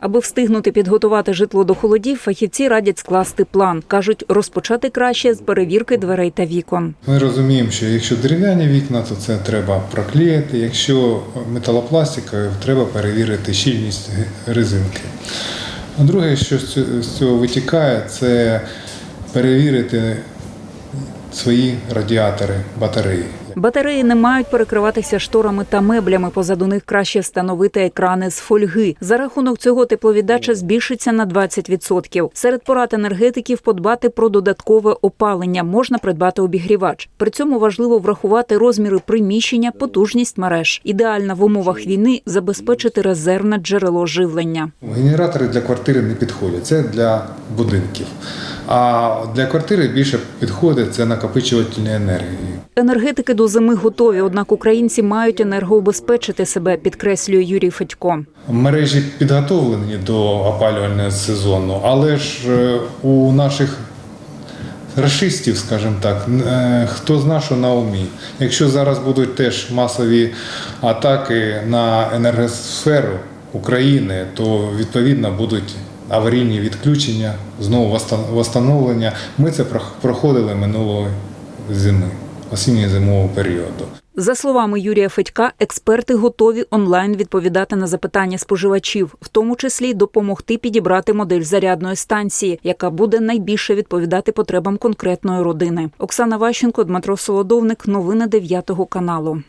Аби встигнути підготувати житло до холодів, фахівці радять скласти план. кажуть, розпочати краще з перевірки дверей та вікон. Ми розуміємо, що якщо дерев'яні вікна, то це треба проклеїти. Якщо металопластикові, треба перевірити щільність резинки. А друге, що з цього витікає, це перевірити свої радіатори, батареї. Батареї не мають перекриватися шторами та меблями. Позаду них краще встановити екрани з фольги. За рахунок цього тепловіддача збільшиться на 20%. Серед порад енергетиків подбати про додаткове опалення. Можна придбати обігрівач. При цьому важливо врахувати розміри приміщення, потужність мереж. Ідеально в умовах війни забезпечити резервне джерело живлення. Генератори для квартири не підходять, це для будинків. А для квартири більше підходить це накопичувальні енергії. Енергетики до зими готові, однак українці мають енергоубезпечити себе, підкреслює Юрій Федько. Мережі підготовлені до опалювального сезону, але ж е, у наших расистів, скажімо так, е, хто зна, що на умі. Якщо зараз будуть теж масові атаки на енергосферу України, то відповідно будуть аварійні відключення, знову восстановлення. Ми це прох- проходили минулої зими, осінньо-зимового періоду. За словами Юрія Федька, експерти готові онлайн відповідати на запитання споживачів, в тому числі допомогти підібрати модель зарядної станції, яка буде найбільше відповідати потребам конкретної родини. Оксана Ващенко, Дмитро Солодовник. Новини 9 каналу.